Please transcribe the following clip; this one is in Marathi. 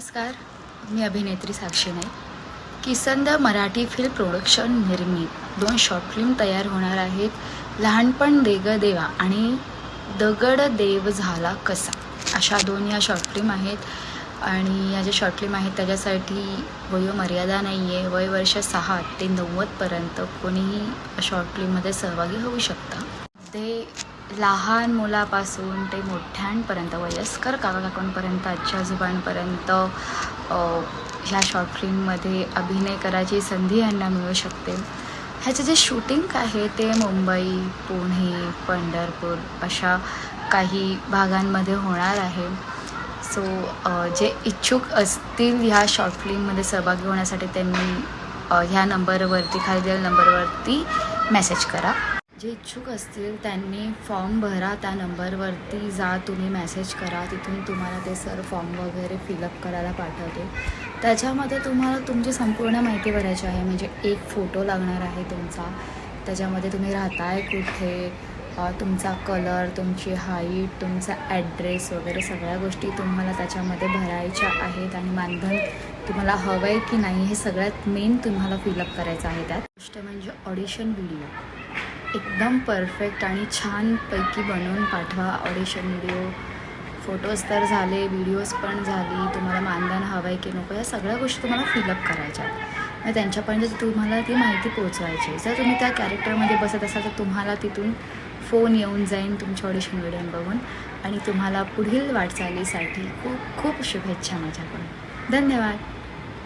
नमस्कार मी अभिनेत्री साक्षी नाईक. किसंद मराठी फिल्म प्रोडक्शन निर्मित. दोन शॉर्ट फिल्म तयार होणार आहेत. लहानपण देग देवा आणि दगड देव झाला कसा? अशा दोन या शॉर्ट फिल्म आहेत. आणि या ज्या शॉर्ट फिल्म आहेत त्याच्यासाठी वयोमर्यादा नाही आहे वय वर्ष सहा ते नव्वदपर्यंत कोणीही शॉर्ट फिल्ममध्ये सहभागी होऊ शकता. ते लहान मुलापासून ते मोठ्यांपर्यंत वयस्कर काका आजच्या आजी आजोबांपर्यंत ह्या शॉर्ट फिल्ममध्ये अभिनय करायची संधी यांना मिळू शकते. ह्याचे जे शूटिंग आहे ते मुंबई पुणे पंढरपूर अशा काही भागांमध्ये होणार आहे. सो जे इच्छुक असतील ह्या शॉर्ट फिल्ममध्ये सहभागी होण्यासाठी त्यांनी ह्या नंबरवरती खाली दिलेल्या नंबरवरती मेसेज करा. जे इच्छुक असतील त्यांनी फॉर्म भरा त्या नंबरवरती जा तुम्ही मेसेज करा तिथून तुम्हाला ते सर फॉर्म वगैरे फिलअप करायला पाठवते त्याच्यामध्ये तुम्हाला तुमची संपूर्ण माहिती भरायची आहे. म्हणजे एक फोटो लागणार आहे तुमचा. त्याच्यामध्ये तुम्ही राहताय कुठे तुमचा कलर तुमची हाईट तुमचा ॲड्रेस वगैरे सगळ्या गोष्टी तुम्हाला त्याच्यामध्ये भरायच्या आहेत आणि मानधन तुम्हाला हवं आहे की नाही हे सगळ्यात मेन तुम्हाला फिलअप करायचं आहे त्यात. गोष्ट म्हणजे ऑडिशन व्हिडिओ एकदम परफेक्ट आणि छानपैकी बनवून पाठवा ऑडिशन व्हिडिओ फोटोज तर झाले व्हिडिओज पण झाली. तुम्हाला मानधन हवं आहे की नको या सगळ्या गोष्टी तुम्हाला फिलअप करायच्या आहेत. मग त्यांच्यापर्यंत तुम्हाला ती माहिती पोचवायची जर तुम्ही त्या कॅरेक्टरमध्ये बसत असाल तर तुम्हाला तिथून फोन येऊन जाईन तुमच्या ऑडिशन व्हिडिओ बघून. आणि तुम्हाला पुढील वाटचालीसाठी खूप खूप शुभेच्छा माझ्याकडून. धन्यवाद.